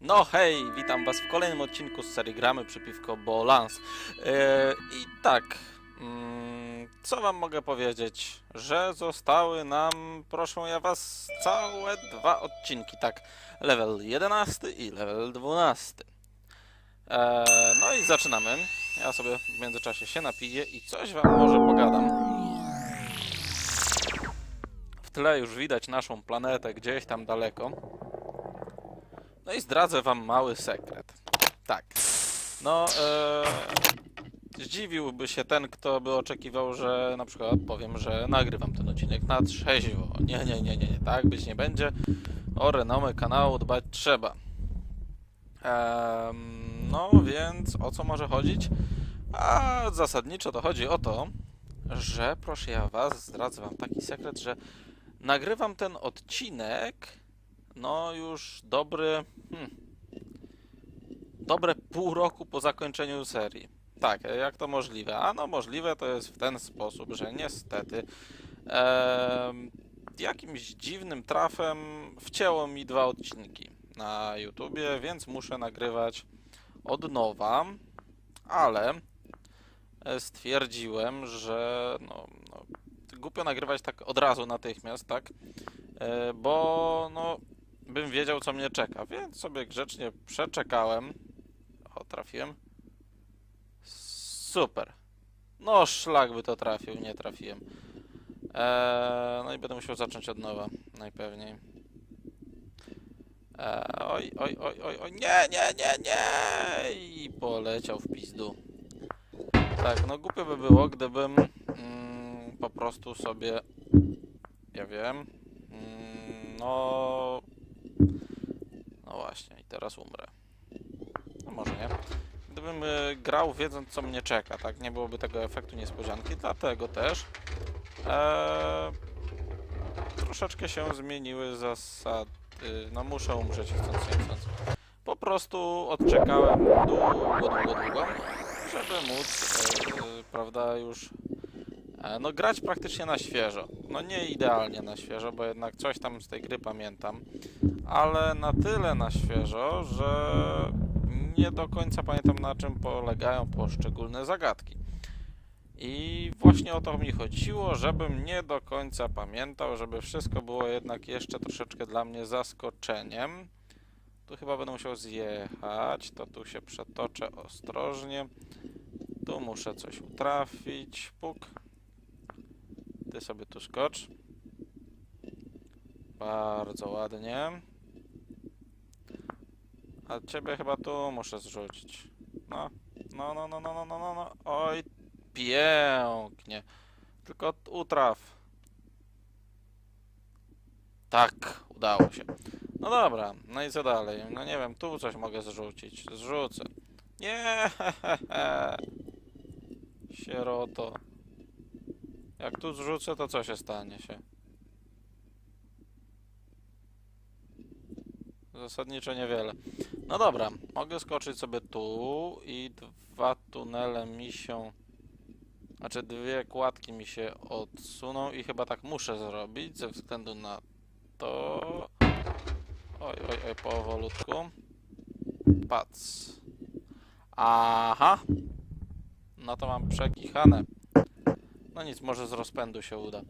No hej, witam was w kolejnym odcinku z serii Gramy Przypiwko Bolans. Eee, I tak, mm, co wam mogę powiedzieć? Że zostały nam, proszę ja was, całe dwa odcinki, tak, level 11 i level 12. Eee, no i zaczynamy. Ja sobie w międzyczasie się napiję i coś wam może pogadam. W tle już widać naszą planetę gdzieś tam daleko. No i zdradzę wam mały sekret. Tak. No, e, zdziwiłby się ten, kto by oczekiwał, że na przykład powiem, że nagrywam ten odcinek na trzeźwo. Nie, nie, nie, nie, nie. tak być nie będzie. O renomę kanału dbać trzeba. Em, no więc o co może chodzić? A zasadniczo to chodzi o to, że proszę ja was, zdradzę wam taki sekret, że nagrywam ten odcinek no już dobry. Hmm, dobre pół roku po zakończeniu serii. Tak, jak to możliwe? A no możliwe to jest w ten sposób, że niestety em, jakimś dziwnym trafem wcięło mi dwa odcinki na YouTubie, więc muszę nagrywać od nowa, ale e, stwierdziłem, że no, no, głupio nagrywać tak od razu natychmiast, tak? E, bo no bym wiedział, co mnie czeka, więc sobie grzecznie przeczekałem. O, trafiłem. Super. No, szlak by to trafił, nie trafiłem. Eee, no i będę musiał zacząć od nowa, najpewniej. Eee, oj, oj, oj, oj, oj, nie, nie, nie, nie! I poleciał w pizdu. Tak, no głupio by było, gdybym mm, po prostu sobie, ja wiem, mm, no no właśnie, i teraz umrę. No może nie. Gdybym y, grał wiedząc co mnie czeka, tak? Nie byłoby tego efektu niespodzianki, dlatego też e, troszeczkę się zmieniły zasady. No muszę umrzeć chcąc nie chcąc. Po prostu odczekałem długo, długo, długo, żeby móc, e, prawda, już e, no grać praktycznie na świeżo. No nie idealnie na świeżo, bo jednak coś tam z tej gry pamiętam ale na tyle na świeżo, że nie do końca pamiętam na czym polegają poszczególne zagadki. I właśnie o to mi chodziło, żebym nie do końca pamiętał, żeby wszystko było jednak jeszcze troszeczkę dla mnie zaskoczeniem. Tu chyba będę musiał zjechać, to tu się przetoczę ostrożnie. Tu muszę coś utrafić. Puk. Ty sobie tu skocz. Bardzo ładnie. A ciebie chyba tu muszę zrzucić. No, no, no, no, no, no, no, no, no. Oj, pięknie. Tylko utraw. Tak, udało się. No dobra, no i co dalej? No nie wiem, tu coś mogę zrzucić. Zrzucę. Nie, Sieroto. Jak tu zrzucę, to co się stanie się? Zasadniczo niewiele. No dobra, mogę skoczyć sobie tu i dwa tunele mi się... Znaczy dwie kładki mi się odsuną i chyba tak muszę zrobić ze względu na to... Oj, oj, oj, powolutku. Pac. Aha! No to mam przekichane. No nic, może z rozpędu się uda.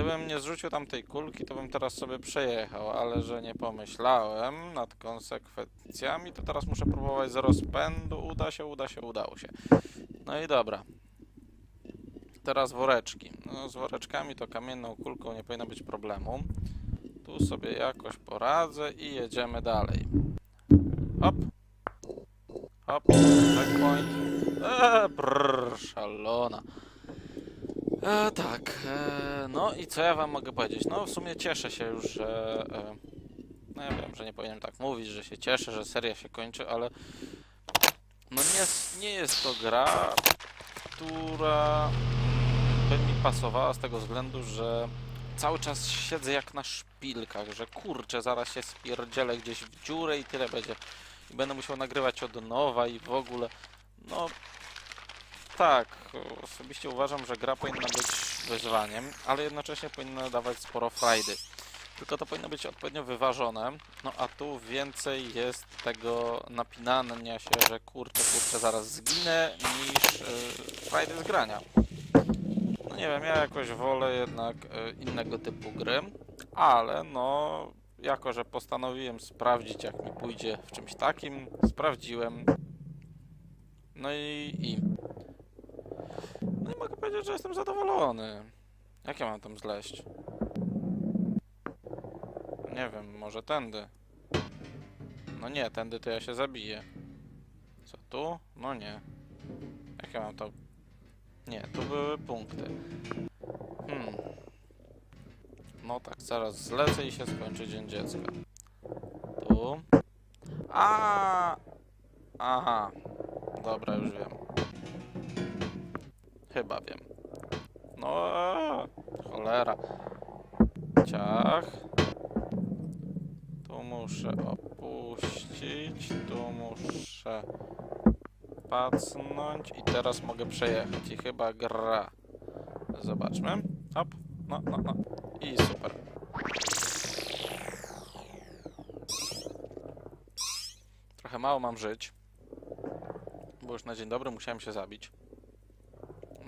Gdybym nie zrzucił tamtej kulki, to bym teraz sobie przejechał, ale że nie pomyślałem nad konsekwencjami, to teraz muszę próbować z rozpędu. Uda się, uda się, udało się. No i dobra. Teraz woreczki. No, z woreczkami to kamienną kulką nie powinno być problemu. Tu sobie jakoś poradzę i jedziemy dalej. Hop. Hop. Checkpoint. Eee, brrr, szalona. E, tak, e, no i co ja wam mogę powiedzieć? No w sumie cieszę się już, że... E, no ja wiem, że nie powinienem tak mówić, że się cieszę, że seria się kończy, ale... No nie, nie jest to gra, która by mi pasowała z tego względu, że cały czas siedzę jak na szpilkach, że kurczę, zaraz się spierdzielę gdzieś w dziurę i tyle będzie. I będę musiał nagrywać od nowa i w ogóle... No, tak, osobiście uważam, że gra powinna być wyzwaniem, ale jednocześnie powinna dawać sporo frajdy. Tylko to powinno być odpowiednio wyważone. No a tu więcej jest tego napinania się, że kurczę, kurczę, zaraz zginę, niż yy, frajdy z grania. No nie wiem, ja jakoś wolę jednak y, innego typu gry, ale no, jako że postanowiłem sprawdzić, jak mi pójdzie w czymś takim, sprawdziłem. No i, i. Mogę powiedzieć, że jestem zadowolony. Jak ja mam tam zleść? Nie wiem, może tędy. No nie, tędy to ja się zabiję. Co tu? No nie. Jak ja mam to... Nie, tu były punkty. Hmm. No tak, zaraz zlecę i się skończy Dzień Dziecka. Tu. A. Aha. Dobra, już wiem. Chyba wiem. No, cholera. Ciach. Tu muszę opuścić, tu muszę pacnąć i teraz mogę przejechać i chyba gra. Zobaczmy. Hop, no, no, no. I super. Trochę mało mam żyć, bo już na dzień dobry musiałem się zabić.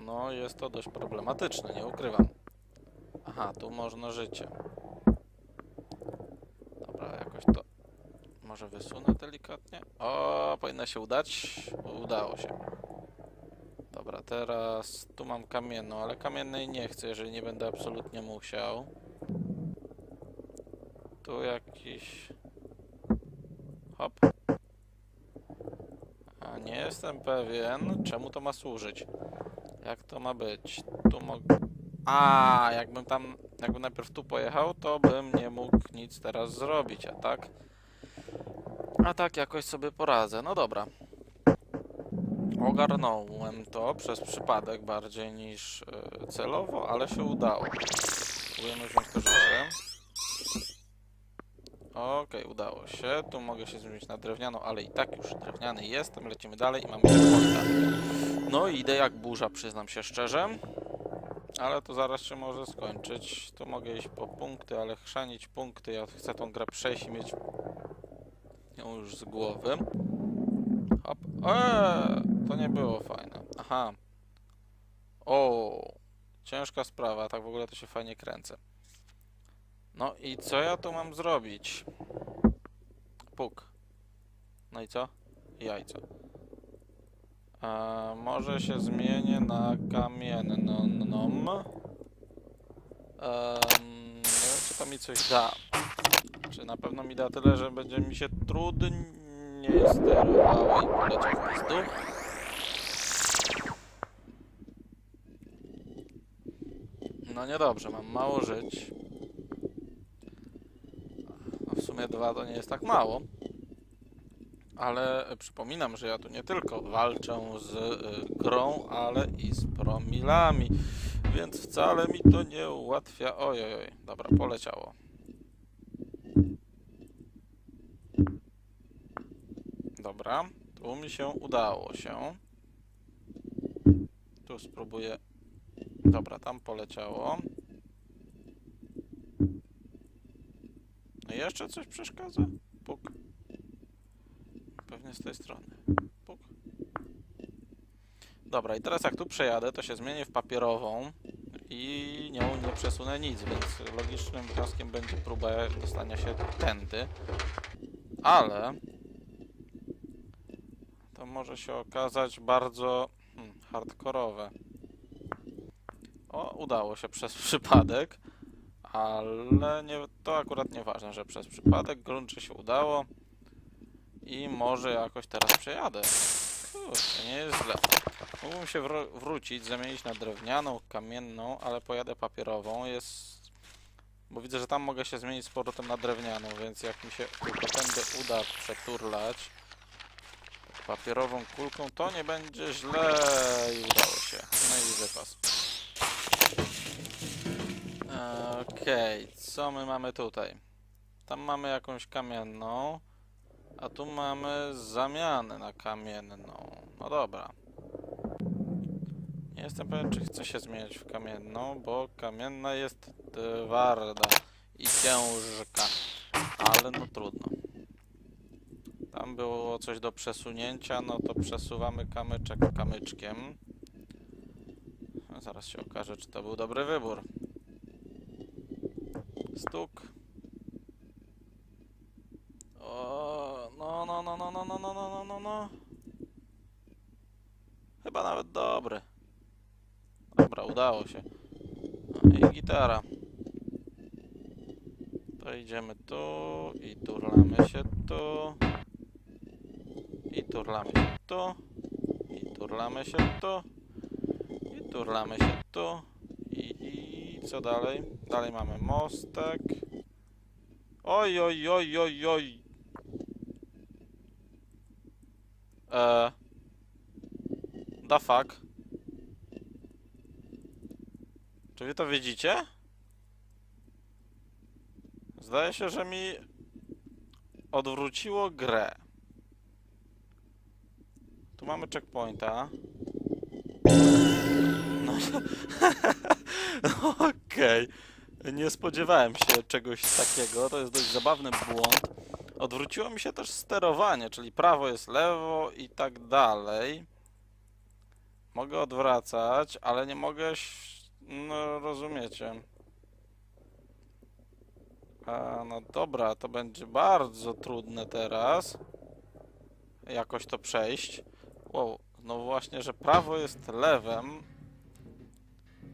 No, jest to dość problematyczne, nie ukrywam. Aha, tu można życie. Dobra, jakoś to może wysunę delikatnie. O, powinno się udać. Udało się. Dobra, teraz tu mam kamienną, ale kamiennej nie chcę, jeżeli nie będę absolutnie musiał. Tu jakiś... Hop. A nie jestem pewien, czemu to ma służyć. Jak to ma być? Tu mogę... A, jakbym tam, jakbym najpierw tu pojechał, to bym nie mógł nic teraz zrobić, a tak? A tak jakoś sobie poradzę. No dobra. Ogarnąłem to przez przypadek bardziej niż e, celowo, ale się udało. Spróbujemy wziąć to życie. Okej, udało się. Tu mogę się zmienić na drewnianą, ale i tak już drewniany jestem. Lecimy dalej i mamy. No idę jak burza, przyznam się szczerze. Ale to zaraz się może skończyć. Tu mogę iść po punkty, ale chrzanić punkty. Ja chcę tą grę przejść i mieć ją już z głowy. Hop. Eee, to nie było fajne. Aha. O, ciężka sprawa. Tak w ogóle to się fajnie kręcę. No i co ja tu mam zrobić? Puk. No i co? Jajco. Może się zmienię na kamienną. Wiem, czy to mi coś da. Czy na pewno mi da tyle, że będzie mi się trudniej sterowało i poleciał w pizdu? No niedobrze, mam mało żyć. A w sumie dwa to nie jest tak mało. Ale przypominam, że ja tu nie tylko walczę z y, grą, ale i z promilami, więc wcale mi to nie ułatwia. Ojej, oj, dobra, poleciało. Dobra, tu mi się udało się. Tu spróbuję. Dobra, tam poleciało. No jeszcze coś przeszkadza? Puk. Pewnie z tej strony. Puk. Dobra, i teraz jak tu przejadę, to się zmienię w papierową i nią nie przesunę nic, więc logicznym wnioskiem będzie próba dostania się tędy. Ale to może się okazać bardzo hmm, hardkorowe. O, udało się przez przypadek, ale nie, to akurat nieważne, że przez przypadek grunt, że się udało i może jakoś teraz przejadę. Kurczę, nie jest źle. Mógłbym się wró- wrócić, zamienić na drewnianą, kamienną, ale pojadę papierową. Jest... Bo widzę, że tam mogę się zmienić z powrotem na drewnianą, więc jak mi się tylko tędy uda przeturlać papierową kulką, to nie będzie źle i udało się. No i wypas. Okej, co my mamy tutaj? Tam mamy jakąś kamienną, a tu mamy zamianę na kamienną. No dobra. Nie jestem pewien, czy chcę się zmieniać w kamienną, bo kamienna jest twarda. i ciężka. Ale no trudno. Tam było coś do przesunięcia, no to przesuwamy kamyczek kamyczkiem. Zaraz się okaże, czy to był dobry wybór. Stuk. O, no, no, no, no, no, no, no, no, no, no. Chyba nawet dobry. Dobra, udało się. No I gitara. To idziemy tu i turlamy się tu. I turlamy się tu. I turlamy się tu. I turlamy się tu. I, I co dalej? Dalej mamy mostek. Oj, oj, oj, oj, oj. Eee. The fuck? Czy wy to widzicie? Zdaje się, że mi odwróciło grę. Tu mamy checkpointa. No, okej. Nie spodziewałem się czegoś takiego. To jest dość zabawny błąd. Odwróciło mi się też sterowanie, czyli prawo jest lewo i tak dalej. Mogę odwracać, ale nie mogę. No, rozumiecie. A, no dobra, to będzie bardzo trudne teraz. Jakoś to przejść. Wow, no właśnie, że prawo jest lewem.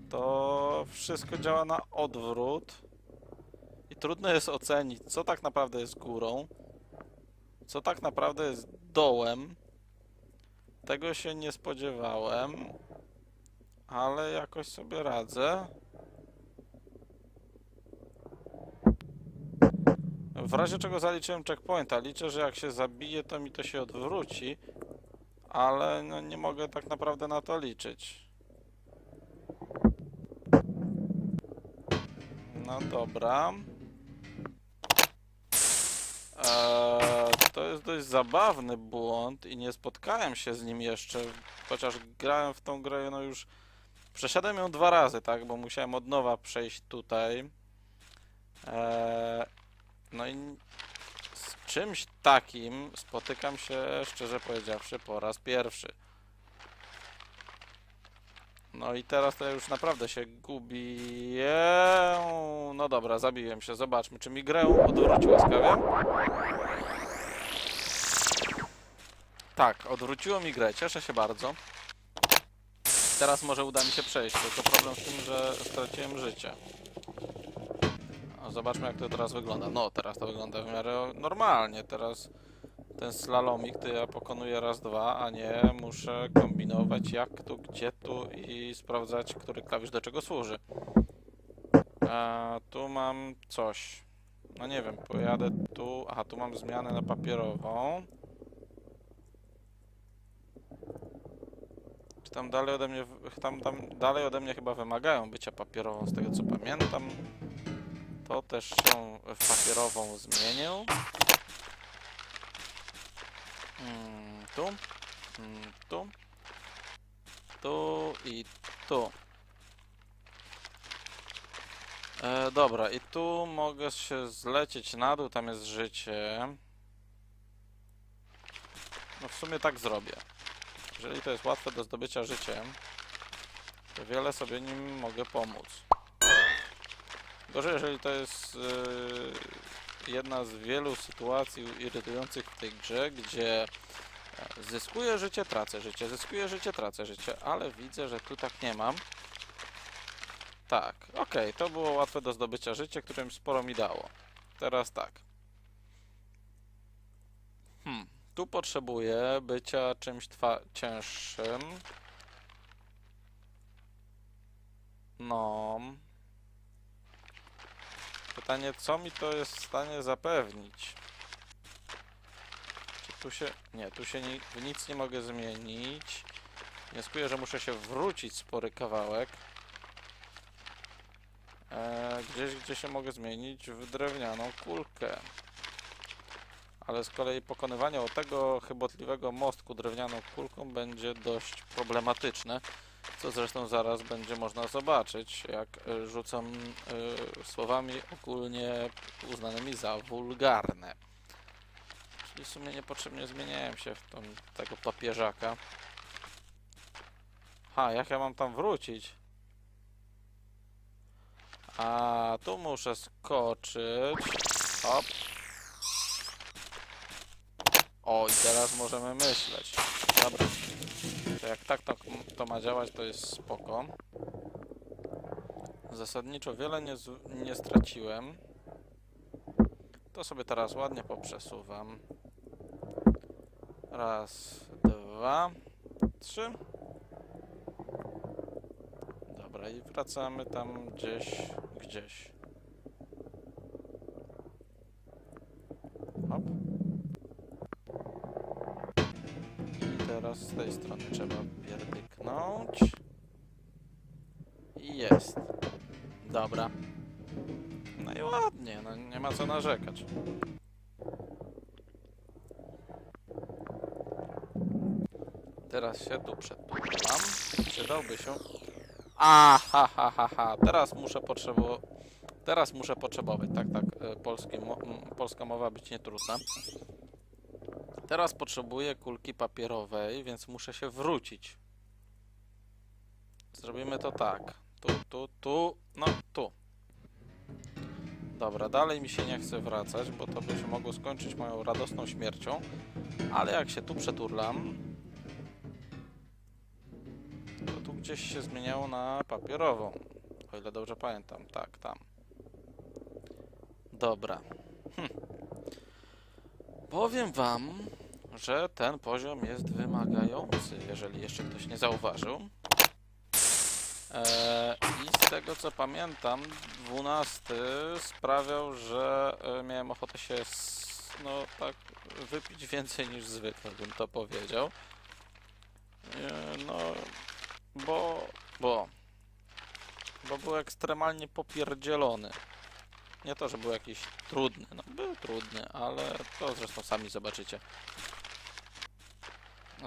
To wszystko działa na odwrót. I trudno jest ocenić, co tak naprawdę jest górą, co tak naprawdę jest dołem. Tego się nie spodziewałem, ale jakoś sobie radzę. W razie czego zaliczyłem checkpointa. Liczę, że jak się zabije, to mi to się odwróci, ale no nie mogę tak naprawdę na to liczyć. No dobra. Eee, dość zabawny błąd i nie spotkałem się z nim jeszcze, chociaż grałem w tą grę no już przeszedłem ją dwa razy, tak, bo musiałem od nowa przejść tutaj. Eee, no i z czymś takim spotykam się, szczerze powiedziawszy, po raz pierwszy. No i teraz to już naprawdę się gubię. No dobra, zabiłem się. Zobaczmy, czy mi grę odwrócił łaskawie. Tak, odwróciło mi grę. Cieszę się bardzo. Teraz może uda mi się przejść, tylko problem w tym, że straciłem życie. Zobaczmy jak to teraz wygląda. No, teraz to wygląda w miarę normalnie. Teraz ten slalomik to ja pokonuję raz, dwa, a nie muszę kombinować jak tu, gdzie tu i sprawdzać, który klawisz do czego służy. A tu mam coś. No nie wiem, pojadę tu. Aha, tu mam zmianę na papierową. Czy tam dalej ode mnie, tam, tam dalej ode mnie chyba wymagają bycia papierową, z tego co pamiętam. To też się w papierową zmienił. Mm, tu, mm, tu, tu i tu. E, dobra, i tu mogę się zlecieć na dół, tam jest życie. No w sumie tak zrobię. Jeżeli to jest łatwe do zdobycia życiem, to wiele sobie nim mogę pomóc. Gorzej, jeżeli to jest yy, jedna z wielu sytuacji irytujących w tej grze, gdzie e, zyskuję życie, tracę życie, zyskuję życie, tracę życie, ale widzę, że tu tak nie mam. Tak, okej, to było łatwe do zdobycia życia, którym sporo mi dało. Teraz tak. Hmm, tu potrzebuję bycia czymś cięższym. No. Pytanie, co mi to jest w stanie zapewnić? Czy tu się... Nie, tu się ni w nic nie mogę zmienić. Wnioskuję, że muszę się wrócić spory kawałek. E, gdzieś, gdzie się mogę zmienić w drewnianą kulkę. Ale z kolei pokonywanie o tego chybotliwego mostku drewnianą kulką będzie dość problematyczne. Co zresztą zaraz będzie można zobaczyć, jak rzucam y, słowami ogólnie uznanymi za wulgarne. Czyli w sumie niepotrzebnie zmieniałem się w tą, tego papieżaka. Ha, jak ja mam tam wrócić? A tu muszę skoczyć. Hop. O, i teraz możemy myśleć. Dobra. To jak tak to, to ma działać, to jest spoko. Zasadniczo wiele nie, nie straciłem. To sobie teraz ładnie poprzesuwam. Raz, dwa, trzy. Dobra, i wracamy tam gdzieś, gdzieś. Hop. I teraz z tej strony trzeba pierdyknąć. I jest. Dobra. No i ładnie, no nie ma co narzekać. Teraz się tu przetulam. Przydałby się. A, ha, ha, ha, ha. Teraz muszę potrzebować. Teraz muszę potrzebować. Tak, tak. e, Polskie mo polska mowa być nietrudna. Teraz potrzebuję kulki papierowej, więc muszę się wrócić. Zrobimy to tak. Tu, tu, tu, no tu. Dobra, dalej mi się nie chce wracać, bo to by się mogło skończyć moją radosną śmiercią. Ale jak się tu przeturlam, to tu gdzieś się zmieniało na papierową. O ile dobrze pamiętam. Tak, tam. Dobra. Powiem wam, że ten poziom jest wymagający, jeżeli jeszcze ktoś nie zauważył. Eee, I z tego co pamiętam, 12 sprawiał, że e, miałem ochotę się no tak wypić więcej niż zwykle, bym to powiedział. Eee, no, bo, bo, bo był ekstremalnie popierdzielony. Nie to, że był jakiś trudny, no był trudny, ale to zresztą sami zobaczycie.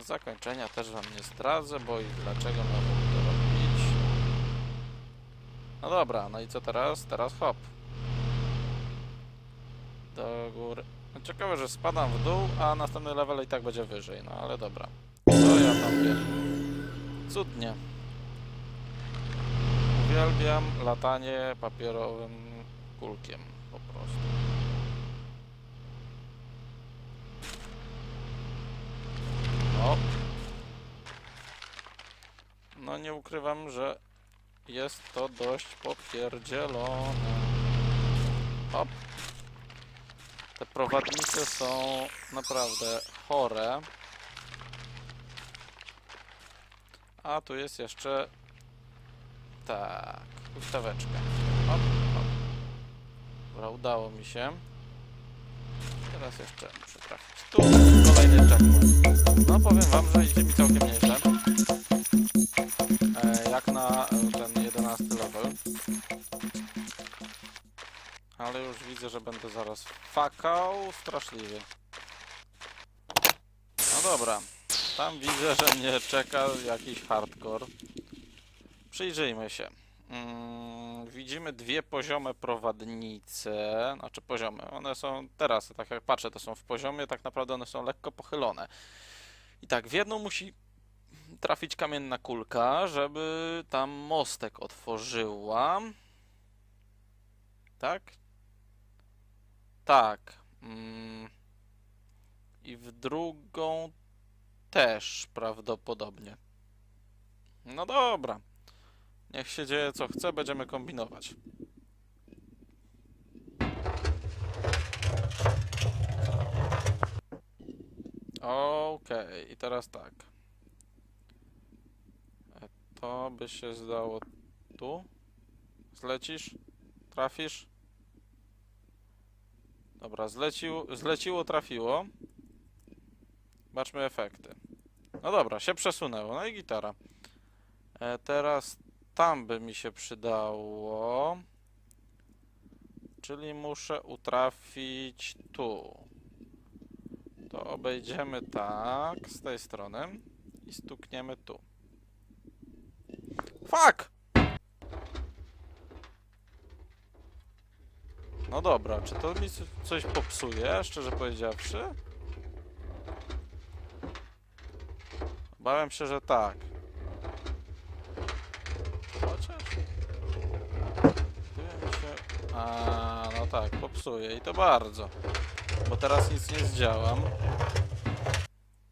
Zakończenia też wam nie zdradzę, bo i dlaczego miałbym to robić. No dobra, no i co teraz? Teraz hop. Do góry. No ciekawe, że spadam w dół, a następny level i tak będzie wyżej, no ale dobra. To ja tam wiem. Cudnie. Uwielbiam latanie papierowym po prostu. O. No nie ukrywam, że jest to dość popierdzielone. Hop. Te prowadnice są naprawdę chore. A tu jest jeszcze... Tak, ustaweczka. Hop. Dobra, udało mi się. Teraz jeszcze muszę trafić tu. Kolejny checkpoint. No powiem wam, że idzie mi całkiem nieźle. E, jak na e, ten 11 level. Ale już widzę, że będę zaraz fakał straszliwie. No dobra. Tam widzę, że mnie czeka jakiś hardcore. Przyjrzyjmy się. Mm, widzimy dwie poziome prowadnice. Znaczy poziomy. One są teraz, tak jak patrzę, to są w poziomie, tak naprawdę one są lekko pochylone. I tak, w jedną musi trafić kamienna kulka, żeby tam mostek otworzyła. Tak? Tak. Mm. I w drugą też prawdopodobnie. No dobra. Niech się dzieje co chce, będziemy kombinować. Okej, i teraz tak. E, To by się zdało tu. Zlecisz? Trafisz? Dobra, zlecił, zleciło, trafiło. Zobaczmy efekty. No dobra, się przesunęło. No i gitara. E, teraz tam by mi się przydało. Czyli muszę utrafić tu. To obejdziemy tak, z tej strony i stukniemy tu. Fuck! No dobra, czy to mi coś popsuje, szczerze powiedziawszy? Obawiam się, że tak. Chociaż... Wydaje mi się... A, no tak, popsuje i to bardzo. Bo teraz nic nie zdziałam.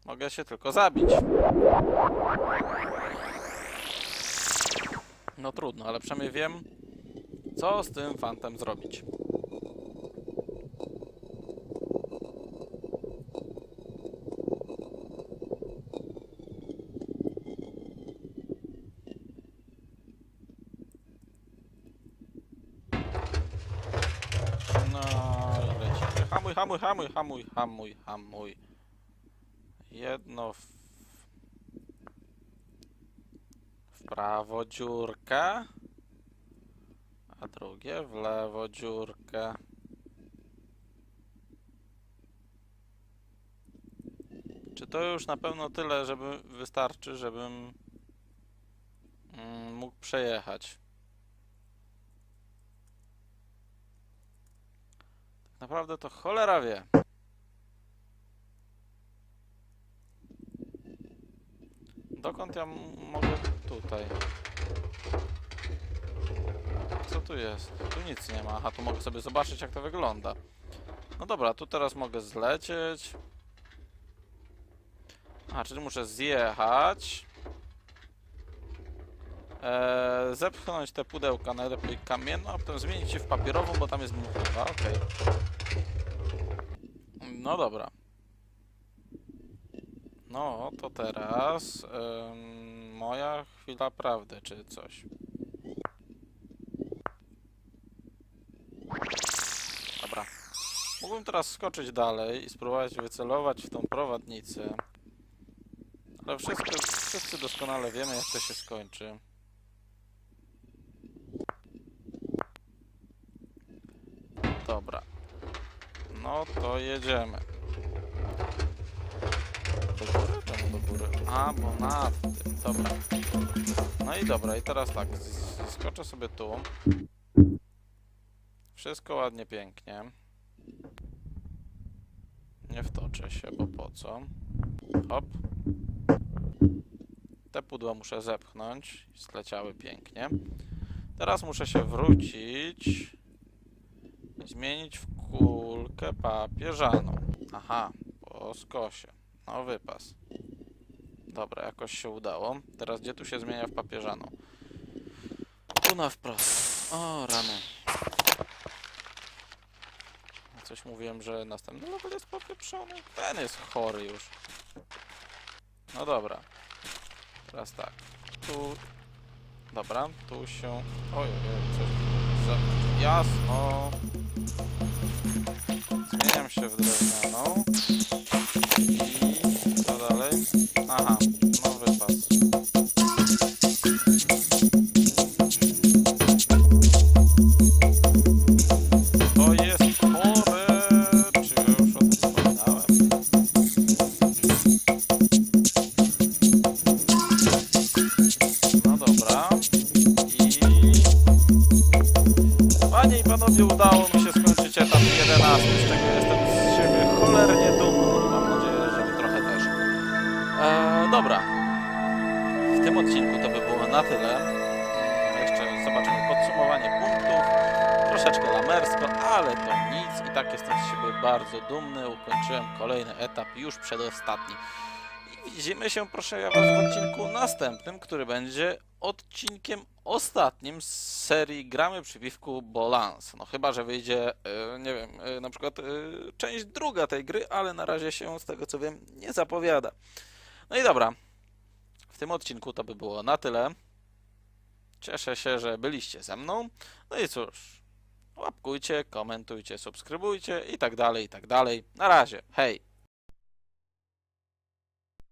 Mogę się tylko zabić. No trudno, ale przynajmniej wiem, co z tym fantem zrobić. No i lecimy. Hamuj, hamuj, hamuj, hamuj, hamuj, hamuj. Jedno w... w prawo dziurkę, a drugie w lewo dziurkę. Czy to już na pewno tyle, żeby wystarczy, żebym mm, mógł przejechać? Naprawdę to cholera wie. Dokąd ja mogę tutaj? Co tu jest? Tu nic nie ma. Aha, tu mogę sobie zobaczyć jak to wygląda. No dobra, tu teraz mogę zlecieć. A, czyli muszę zjechać. Eee, zepchnąć te pudełka, najlepiej kamienną, a potem zmienić je w papierową, bo tam jest dmuchliwa. Okej. No dobra. No, to teraz moja chwila prawdy, czy coś. Dobra. Mógłbym teraz skoczyć dalej i spróbować wycelować w tą prowadnicę. Ale wszystko, wszyscy doskonale wiemy, jak to się skończy. Dobra. No to jedziemy. Do góry? Czemu do góry? A, bo na tym. Dobra. No i dobra, i teraz tak. Skoczę sobie tu. Wszystko ładnie, pięknie. Nie wtoczę się, bo po co? Hop. Te pudła muszę zepchnąć. Zleciały pięknie. Teraz muszę się wrócić zmienić w kulkę papieżaną. Aha, po skosie. No wypas. Dobra, jakoś się udało. Teraz gdzie tu się zmienia w papieżaną? Tu na wprost. O, rano. Coś mówiłem, że następny level jest popieprzony. Ten jest chory już. No dobra. Teraz tak. Tu... Dobra, tu się... Oj, coś... Jasno. Zmieniam się dobra. W tym odcinku to by było na tyle. Jeszcze zobaczymy podsumowanie punktów. Troszeczkę lamersko, ale to nic. I tak jestem z siebie bardzo dumny. Ukończyłem kolejny etap, już przedostatni. I widzimy się, proszę ja was, w odcinku następnym, który będzie odcinkiem ostatnim z serii Gramy przy piwku Bolans. No chyba, że wyjdzie, e, nie wiem, e, na przykład e, część druga tej gry, ale na razie się z tego co wiem nie zapowiada. No i dobra, w tym odcinku to by było na tyle. Cieszę się, że byliście ze mną. No i cóż, łapkujcie, komentujcie, subskrybujcie i tak dalej, i tak dalej. Na razie, hej!